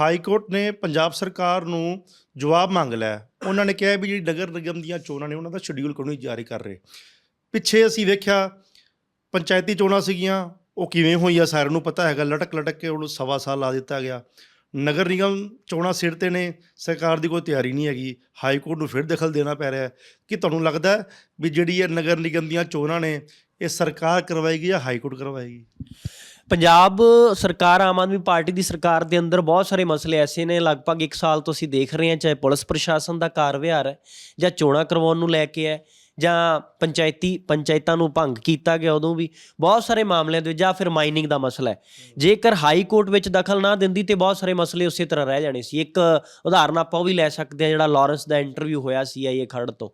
High court ਨੇ ਪੰਜਾਬ ਸਰਕਾਰ ਨੂੰ ਜਵਾਬ ਮੰਗ ਲਿਆ ਉਹਨਾਂ ਨੇ ਕਿਹਾ ਵੀ ਜਿਹੜੀ ਨਗਰ ਨਿਗਮ ਦੀਆਂ ਚੋਣਾਂ ਨੇ, ਉਹਨਾਂ ਦਾ ਸ਼ਡਿਊਲ ਕਿਉਂ ਨਹੀਂ ਜਾਰੀ ਕਰ ਰਹੇ। ਪਿੱਛੇ ਅਸੀਂ ਵੇਖਿਆ, ਪੰਚਾਇਤੀ ਚੋਣਾਂ ਸੀਗੀਆਂ, ਉਹ ਕਿਵੇਂ ਹੋਈਆਂ ਸਾਰਿਆਂ ਨੂੰ ਪਤਾ ਹੈਗਾ, ਲਟਕ ਲਟਕ ਕੇ ਉਹਨੂੰ ਸਵਾ ਸਾਲ ਲਾ ਦਿੱਤਾ ਗਿਆ। ਨਗਰ ਨਿਗਮ ਚੋਣਾਂ ਸਿਰ ਤੇ ਨੇ, ਸਰਕਾਰ ਦੀ ਕੋਈ ਤਿਆਰੀ ਨਹੀਂ ਹੈਗੀ। ਹਾਈ ਕੋਰਟ ਨੂੰ ਫਿਰ ਦਖਲ ਦੇਣਾ ਪੈ ਰਿਹਾ ਕਿ ਤੁਹਾਨੂੰ ਲੱਗਦਾ ਵੀ ਜਿਹੜੀ ਇਹ ਨਗਰ ਨਿਗਮ ਦੀਆਂ ਚੋਣਾਂ ਨੇ, ਇਹ ਸਰਕਾਰ ਕਰਵਾਏਗੀ ਜਾਂ ਹਾਈ ਕੋਰਟ ਕਰਵਾਏਗੀ? ਪੰਜਾਬ ਸਰਕਾਰ, ਆਮ ਆਦਮੀ ਪਾਰਟੀ ਦੀ ਸਰਕਾਰ ਦੇ ਅੰਦਰ ਬਹੁਤ ਸਾਰੇ ਮਸਲੇ ਐਸੇ ਨੇ, ਲਗਭਗ 1 ਸਾਲ ਤੋਂ ਅਸੀਂ ਦੇਖ ਰਹੇ ਹਾਂ, ਚਾਹੇ ਪੁਲਿਸ ਪ੍ਰਸ਼ਾਸਨ ਦਾ ਕਾਰ ਵਿਹਾਰ ਹੈ, ਜਾਂ ਚੋਣਾਂ ਕਰਵਾਉਣ ਨੂੰ ਲੈ ਕੇ ਹੈ, ਜਾਂ ਪੰਚਾਇਤੀ, ਪੰਚਾਇਤਾਂ ਨੂੰ ਭੰਗ ਕੀਤਾ ਗਿਆ ਉਦੋਂ ਵੀ, ਬਹੁਤ ਸਾਰੇ ਮਾਮਲਿਆਂ ਦੇ ਜਾਂ ਫਿਰ ਮਾਈਨਿੰਗ ਦਾ ਮਸਲਾ ਹੈ। ਜੇਕਰ ਹਾਈ ਕੋਰਟ ਵਿੱਚ ਦਖਲ ਨਾ ਦਿੰਦੀ ਤੇ ਬਹੁਤ ਸਾਰੇ ਮਸਲੇ ਉਸੇ ਤਰ੍ਹਾਂ ਰਹਿ ਜਾਣੇ ਸੀ। ਇੱਕ ਉਦਾਹਰਨ ਆਪਾਂ ਉਹ ਵੀ ਲੈ ਸਕਦੇ ਹਾਂ, ਜਿਹੜਾ ਲਾਰੈਂਸ ਦਾ ਇੰਟਰਵਿਊ ਹੋਇਆ ਸੀ ਸੀਆਈਏ ਖਰੜ ਤੋਂ।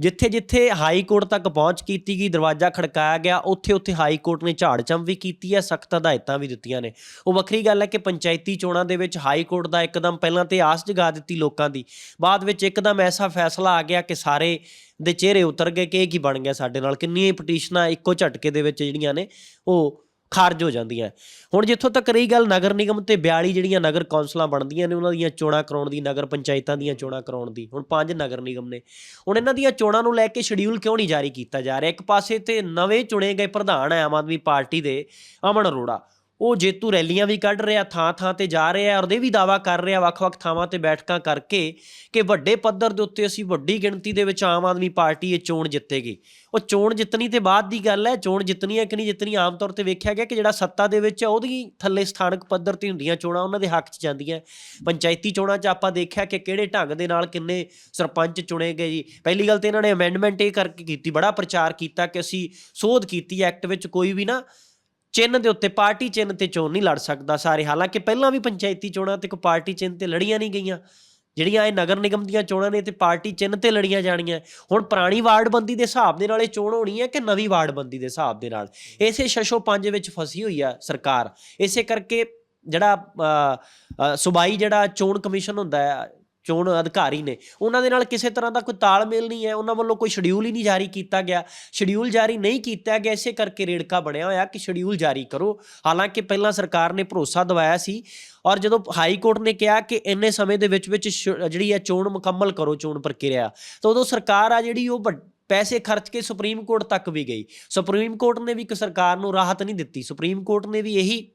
ਜਿੱਥੇ ਜਿੱਥੇ ਹਾਈ ਕੋਰਟ ਤੱਕ ਪਹੁੰਚ ਕੀਤੀ ਗਈ, ਦਰਵਾਜ਼ਾ ਖੜਕਾਇਆ ਗਿਆ ਉੱਥੇ ਉੱਥੇ ਹਾਈ ਕੋਰਟ ਨੇ ਝਾੜਚੰਮ ਵੀ ਕੀਤੀ ਹੈ, ਸਖਤ ਹਦਾਇਤਾਂ ਵੀ ਦਿੱਤੀਆਂ ਨੇ। ਉਹ ਵੱਖਰੀ ਗੱਲ ਹੈ ਕਿ ਪੰਚਾਇਤੀ ਚੋਣਾਂ ਦੇ ਵਿੱਚ ਹਾਈ ਕੋਰਟ ਦਾ ਇੱਕਦਮ ਪਹਿਲਾਂ ਤੇ ਆਸ ਜਗਾ ਦਿੱਤੀ ਲੋਕਾਂ ਦੀ। ਬਾਅਦ ਵਿੱਚ ਇੱਕਦਮ ਐਸਾ ਫੈਸਲਾ ਆ ਗਿਆ ਕਿ ਸਾਰੇ ਦੇ ਚਿਹਰੇ ਉਤਰ ਗਏ ਕਿ ਇਹ ਕੀ ਬਣ ਗਿਆ ਸਾਡੇ ਨਾਲ। ਕਿੰਨੀਆਂ ਪਟੀਸ਼ਨਾਂ ਇੱਕੋ ਝਟਕੇ ਦੇ ਵਿੱਚ ਜਿਹੜੀਆਂ ਨੇ, ਉਹ ਖਾਰਜ ਹੋ ਜਾਂਦੀਆਂ। ਹੁਣ ਜਿੱਥੋਂ ਤੱਕ ਰਹੀ ਗੱਲ, ਨਗਰ ਨਿਗਮ ਤੇ 42 ਜਿਹੜੀਆਂ ਨਗਰ ਕੌਂਸਲਾਂ ਬਣਦੀਆਂ ਨੇ, ਉਹਨਾਂ ਦੀਆਂ ਚੋਣਾਂ ਕਰਾਉਣ ਦੀ, ਨਗਰ ਪੰਚਾਇਤਾਂ ਦੀਆਂ ਚੋਣਾਂ ਕਰਾਉਣ ਦੀ, ਹੁਣ ਪੰਜ ਨਗਰ ਨਿਗਮ ਨੇ। ਹੁਣ ਇਹਨਾਂ ਦੀਆਂ ਚੋਣਾਂ ਨੂੰ ਲੈ ਕੇ ਸ਼ਡਿਊਲ ਕਿਉਂ ਨਹੀਂ ਜਾਰੀ ਕੀਤਾ ਜਾ ਰਿਹਾ? ਇੱਕ ਪਾਸੇ ਤੇ ਨਵੇਂ ਚੁਣੇ ਗਏ ਪ੍ਰਧਾਨ ਹੈ ਆਮ ਆਦਮੀ ਪਾਰਟੀ ਦੇ ਅਮਨ ਅਰੋੜਾ। ਉਹ ਜੇਤੂ ਰੈਲੀਆਂ ਵੀ ਕੱਢ ਰਿਹਾ ਥਾਂ ਥਾਂ ਤੇ ਜਾ ਰਿਹਾ ਔਰ ਇਹ ਵੀ ਦਾਵਾ ਕਰ ਰਿਹਾ ਵੱਖ-ਵੱਖ ਥਾਵਾਂ ਤੇ ਬੈਠਕਾਂ ਕਰਕੇ ਕਿ ਵੱਡੇ ਪੱਧਰ ਦੇ ਉੱਤੇ ਅਸੀਂ ਵੱਡੀ ਗਿਣਤੀ ਦੇ ਵਿੱਚ ਆਮ ਆਦਮੀ ਪਾਰਟੀ ਇਹ ਚੋਣ ਜਿੱਤੇਗੀ। ਉਹ ਚੋਣ ਜਿੱਤਣੀ ਤੇ ਬਾਅਦ ਦੀ ਗੱਲ ਹੈ, ਚੋਣ ਜਿੱਤਣੀ ਹੈ ਕਿ ਨਹੀਂ ਜਿੱਤਣੀ ਆਮ ਤੌਰ ਤੇ ਵੇਖਿਆ ਗਿਆ ਕਿ ਜਿਹੜਾ ਸੱਤਾ ਦੇ ਵਿੱਚ ਹੈ, ਉਹਦੀ ਥੱਲੇ ਸਥਾਨਕ ਪੱਧਰ ਤੇ ਹੁੰਦੀਆਂ ਚੋਣਾਂ, ਉਹਨਾਂ ਦੇ ਹੱਕ 'ਚ ਜਾਂਦੀਆਂ। ਪੰਚਾਇਤੀ ਚੋਣਾਂ 'ਚ ਆਪਾਂ ਦੇਖਿਆ ਕਿ ਕਿਹੜੇ ਢੰਗ ਦੇ ਨਾਲ ਕਿੰਨੇ ਸਰਪੰਚ ਚੁਣੇ ਗਏ ਜੀ। ਪਹਿਲੀ ਗੱਲ ਤੇ ਇਹਨਾਂ ਨੇ ਅਮੈਂਡਮੈਂਟ ਇਹ ਕਰਕੇ ਕੀਤੀ, ਬੜਾ ਪ੍ਰਚਾਰ ਕੀਤਾ ਕਿ ਅਸੀਂ ਸੋਧ ਕੀਤੀ ਐਕਟ ਵਿੱਚ ਕੋਈ ਵੀ ਨਾ ਚਿੰਨ੍ਹ ਦੇ ਉੱਤੇ ਪਾਰਟੀ ਚਿੰਨ੍ਹ ਤੇ ਚੋਣ ਨਹੀਂ ਲੜ ਸਕਦਾ ਸਾਰੇ। ਹਾਲਾਂਕਿ ਪਹਿਲਾਂ ਵੀ ਪੰਚਾਇਤੀ ਚੋਣਾਂ ਤੇ ਕੋਈ ਪਾਰਟੀ ਚਿੰਨ੍ਹ ਤੇ ਲੜੀਆਂ ਨਹੀਂ ਗਈਆਂ। ਜਿਹੜੀਆਂ ਇਹ ਨਗਰ ਨਿਗਮ ਦੀਆਂ ਚੋਣਾਂ ਨੇ ਤੇ ਪਾਰਟੀ ਚਿੰਨ੍ਹ ਤੇ ਲੜੀਆਂ ਜਾਣੀਆਂ। ਹੁਣ ਪੁਰਾਣੀ ਵਾਰਡਬੰਦੀ ਦੇ ਹਿਸਾਬ ਦੇ ਨਾਲ ਇਹ ਚੋਣ ਹੋਣੀ ਹੈ ਕਿ ਨਵੀਂ ਵਾਰਡਬੰਦੀ ਦੇ ਹਿਸਾਬ ਦੇ ਨਾਲ? ਇਸੇ ਸ਼ਸ਼ੋ ਪੰਜ ਵਿੱਚ ਫਸੀ ਹੋਈ ਆ ਸਰਕਾਰ। ਇਸੇ ਕਰਕੇ ਜਿਹੜਾ ਅ, ਸੂਬਾਈ ਜਿਹੜਾ ਚੋਣ ਕਮਿਸ਼ਨ ਹੁੰਦਾ ਹੈ ਚੋਣ ਅਧਿਕਾਰੀ ਨੇ। ਉਹਨਾਂ ਦੇ ਨਾਲ ਕਿਸੇ ਤਰ੍ਹਾਂ ਦਾ ਕੋਈ ਤਾਲਮੇਲ ਨਹੀਂ ਹੈ। ਉਹਨਾਂ ਵੱਲੋਂ ਕੋਈ ਸ਼ਡਿਊਲ ਹੀ ਨਹੀਂ ਜਾਰੀ ਕੀਤਾ ਗਿਆ। ਸ਼ਡਿਊਲ ਜਾਰੀ ਨਹੀਂ ਕੀਤਾ ਗਿਆ, ਇਸੇ ਕਰਕੇ ਰੇੜਕਾ ਬਣਿਆ ਹੋਇਆ ਕਿ ਸ਼ਡਿਊਲ ਜਾਰੀ ਕਰੋ। ਹਾਲਾਂਕਿ ਪਹਿਲਾਂ ਸਰਕਾਰ ਨੇ ਭਰੋਸਾ ਦਵਾਇਆ ਸੀ ਔਰ ਜਦੋਂ ਹਾਈ ਕੋਰਟ ਨੇ ਕਿਹਾ ਕਿ ਇੰਨੇ ਸਮੇਂ ਦੇ ਵਿੱਚ ਵਿੱਚ ਸ਼- ਜਿਹੜੀ ਹੈ ਚੋਣ ਮੁਕੰਮਲ ਕਰੋ, ਚੋਣ ਪ੍ਰਕਿਰਿਆ, ਤਾਂ ਉਦੋਂ ਸਰਕਾਰ ਆ ਜਿਹੜੀ ਉਹ ਵੱਡ- ਪੈਸੇ ਖਰਚ ਕੇ ਸੁਪਰੀਮ ਕੋਰਟ ਤੱਕ ਵੀ ਗਈ। ਸੁਪਰੀਮ ਕੋਰਟ ਨੇ ਵੀ ਇੱਕ ਸਰਕਾਰ ਨੂੰ ਰਾਹਤ ਨਹੀਂ ਦਿੱਤੀ। ਸੁਪਰੀਮ ਕੋਰਟ ਨੇ ਵੀ ਇਹੀ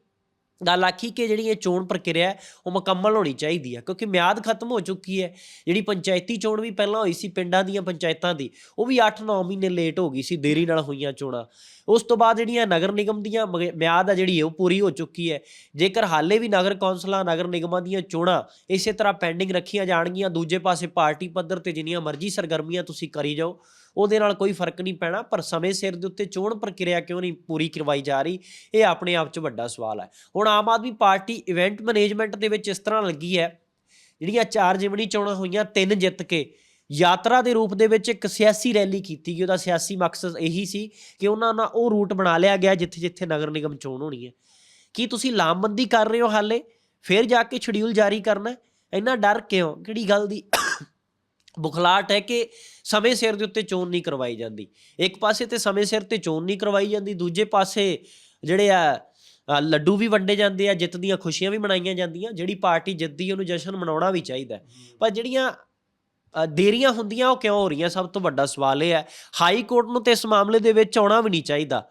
ਗੱਲ ਆਖੀ ਕਿ ਜਿਹੜੀ ਇਹ ਚੋਣ ਪ੍ਰਕਿਰਿਆ ਉਹ ਮੁਕੰਮਲ ਹੋਣੀ ਚਾਹੀਦੀ ਹੈ, ਕਿਉਂਕਿ ਮਿਆਦ ਖਤਮ ਹੋ ਚੁੱਕੀ ਹੈ। ਜਿਹੜੀ ਪੰਚਾਇਤੀ ਚੋਣ ਵੀ ਪਹਿਲਾਂ ਹੋਈ ਸੀ, ਪਿੰਡਾਂ ਦੀਆਂ ਪੰਚਾਇਤਾਂ ਦੀ, ਉਹ ਵੀ 8-9 ਮਹੀਨੇ ਲੇਟ ਹੋ ਗਈ ਸੀ, ਦੇਰੀ ਨਾਲ ਹੋਈਆਂ ਚੋਣਾਂ। ਉਸ ਤੋਂ ਬਾਅਦ ਜਿਹੜੀਆਂ ਨਗਰ ਨਿਗਮ ਦੀਆਂ ਮਿਆਦ ਆ ਜਿਹੜੀ, ਉਹ ਪੂਰੀ ਹੋ ਚੁੱਕੀ ਹੈ। ਜੇਕਰ ਹਾਲੇ ਵੀ ਨਗਰ ਕੌਂਸਲਾਂ, ਨਗਰ ਨਿਗਮਾਂ ਦੀਆਂ ਚੋਣਾਂ ਇਸੇ ਤਰ੍ਹਾਂ ਪੈਂਡਿੰਗ ਰੱਖੀਆਂ ਜਾਣਗੀਆਂ, ਦੂਜੇ ਪਾਸੇ ਪਾਰਟੀ ਪੱਧਰ ਤੇ ਜਿੰਨੀਆਂ ਮਰਜ਼ੀ ਸਰਗਰਮੀਆਂ ਤੁਸੀਂ ਕਰੀ ਜਾਓ ਉਹਦੇ ਨਾਲ ਕੋਈ ਫ਼ਰਕ ਨਹੀਂ ਪੈਣਾ, ਪਰ ਸਮੇਂ ਸਿਰ ਦੇ ਉੱਤੇ ਚੋਣ ਪ੍ਰਕਿਰਿਆ ਕਿਉਂ ਨਹੀਂ ਪੂਰੀ ਕਰਵਾਈ ਜਾ ਰਹੀ, ਇਹ ਆਪਣੇ ਆਪ 'ਚ ਵੱਡਾ ਸਵਾਲ ਹੈ। ਹੁਣ ਆਮ ਆਦਮੀ ਪਾਰਟੀ ਇਵੈਂਟ ਮੈਨੇਜਮੈਂਟ ਦੇ ਵਿੱਚ ਇਸ ਤਰ੍ਹਾਂ ਲੱਗੀ ਹੈ, ਜਿਹੜੀਆਂ ਚਾਰ ਜਿਮਣੀ ਚੋਣਾਂ ਹੋਈਆਂ, ਤਿੰਨ ਜਿੱਤ ਕੇ, ਯਾਤਰਾ ਦੇ ਰੂਪ ਦੇ ਵਿੱਚ ਇੱਕ ਸਿਆਸੀ ਰੈਲੀ ਕੀਤੀ ਗਈ, ਉਹਦਾ ਸਿਆਸੀ ਮਕਸਦ ਇਹੀ ਸੀ ਕਿ ਉਹਨਾਂ ਨਾਲ ਉਹ ਰੂਟ ਬਣਾ ਲਿਆ ਗਿਆ ਜਿੱਥੇ ਜਿੱਥੇ ਨਗਰ ਨਿਗਮ ਚੋਣ ਹੋਣੀ ਹੈ। ਕੀ ਤੁਸੀਂ ਲਾਮਬੰਦੀ ਕਰ ਰਹੇ ਹੋ ਹਾਲੇ? ਫਿਰ ਜਾ ਕੇ ਸ਼ਡਿਊਲ ਜਾਰੀ ਕਰਨਾ ਇੰਨਾ ਡਰ ਕਿਉਂ? ਕਿਹੜੀ ਗੱਲ ਦੀ ਬੁਖਲਾਟ ਹੈ ਕਿ ਸਮੇਂ ਸਿਰ ਦੇ ਉੱਤੇ ਚੋਣ ਨਹੀਂ ਕਰਵਾਈ ਜਾਂਦੀ। ਇੱਕ ਪਾਸੇ ਤੇ ਸਮੇਂ ਸਿਰ ਤੇ ਚੋਣ ਨਹੀਂ ਕਰਵਾਈ ਜਾਂਦੀ, ਦੂਜੇ ਪਾਸੇ ਜਿਹੜੇ ਆ ਲੱਡੂ ਵੀ ਵੰਡੇ ਜਾਂਦੇ ਆ, ਜਿੱਤ ਦੀਆਂ ਖੁਸ਼ੀਆਂ ਵੀ ਮਨਾਈਆਂ ਜਾਂਦੀਆਂ, ਜਿਹੜੀ ਪਾਰਟੀ ਜਿੱਤਦੀ ਉਹਨੂੰ ਜਸ਼ਨ ਮਨਾਉਣਾ ਵੀ ਚਾਹੀਦਾ ਪਰ ਜਿਹੜੀਆਂ ਦੇਰੀਆਂ ਹੁੰਦੀਆਂ, ਉਹ ਕਿਉਂ ਹੋ ਰਹੀਆਂ? ਸਭ ਤੋਂ ਵੱਡਾ ਸਵਾਲ ਇਹ ਹੈ, ਹਾਈ ਕੋਰਟ ਨੂੰ ਤੇ ਇਸ ਮਾਮਲੇ ਦੇ ਵਿੱਚ ਆਉਣਾ ਵੀ ਨਹੀਂ ਚਾਹੀਦਾ।